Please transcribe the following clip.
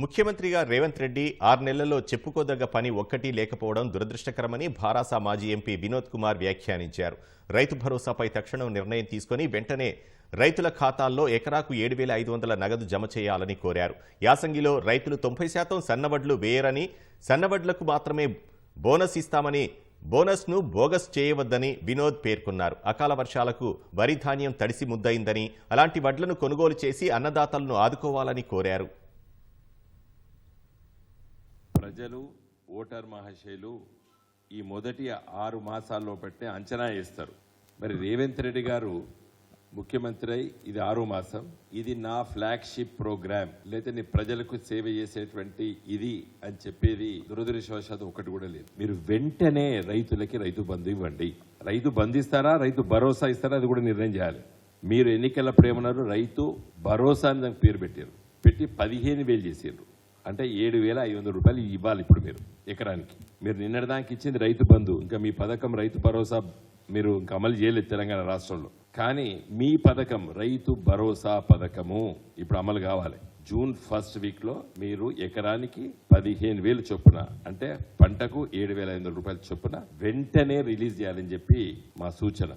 ముఖ్యమంత్రిగా రేవంత్ రెడ్డి ఆరు నెలల్లో చెప్పుకోదగ్గ పని ఒక్కటి లేకపోవడం దురదృష్టకరమని భారాస మాజీ ఎంపీ వినోద్ కుమార్ వ్యాఖ్యానించారు. రైతు భరోసాపై తక్షణం నిర్ణయం తీసుకొని వెంటనే రైతుల ఖాతాల్లో ఎకరాకు ఏడు వేల ఐదు వందల నగదు జమ చేయాలని కోరారు. యాసంగిలో రైతులు తొంభై శాతం సన్నబడ్లు వేయరని సన్నబడ్లకు మాత్రమే బోనస్ ఇస్తామని బోనస్ను బోగస్ చేయవద్దని వినోద్ పేర్కొన్నారు. అకాల వర్షాలకు వరి ధాన్యం తడిసి ముద్దయిందని అలాంటి వడ్లను కొనుగోలు చేసి అన్నదాతలను ఆదుకోవాలని కోరారు. ప్రజలు ఓటర్ మహాశయులు ఈ మొదటి ఆరు మాసాల్లో పెట్టే అంచనా వేస్తారు. మరి రేవంత్ రెడ్డి గారు ముఖ్యమంత్రి అయి ఇది ఆరో మాసం. ఇది నా ఫ్లాగ్షిప్ ప్రోగ్రామ్. లేదా నీ ప్రజలకు సేవ చేసేటువంటి ఇది అని చెప్పేది దురదృష్టవశాత్తు ఒకటి కూడా లేదు. మీరు వెంటనే రైతులకి రైతు బంధు ఇవ్వండి. రైతు బంధిస్తారా? రైతు భరోసా ఇస్తారా? అది కూడా నిర్ణయం చేయాలి. మీరు ఎన్నికల ప్రేమన్నారు రైతు భరోసా అని దానికి పేరు పెట్టారు. పెట్టి పదిహేను వేలు చేసారు అంటే ఏడు వేల ఐదు వందల రూపాయలు ఇవ్వాలి ఇప్పుడు మీరు ఎకరానికి. మీరు నిన్నటిదానికి ఇచ్చింది రైతు బంధు. ఇంకా మీ పథకం రైతు భరోసా మీరు ఇంకా అమలు చేయలేదు తెలంగాణ రాష్ట్రంలో. కానీ మీ పథకం రైతు భరోసా పథకము ఇప్పుడు అమలు కావాలి. జూన్ ఫస్ట్ వీక్లో మీరు ఎకరానికి పదిహేను వేలు చొప్పున అంటే పంటకు ఏడు వేల ఐదు వందల రూపాయల చొప్పున వెంటనే రిలీజ్ చేయాలని చెప్పి మా సూచన.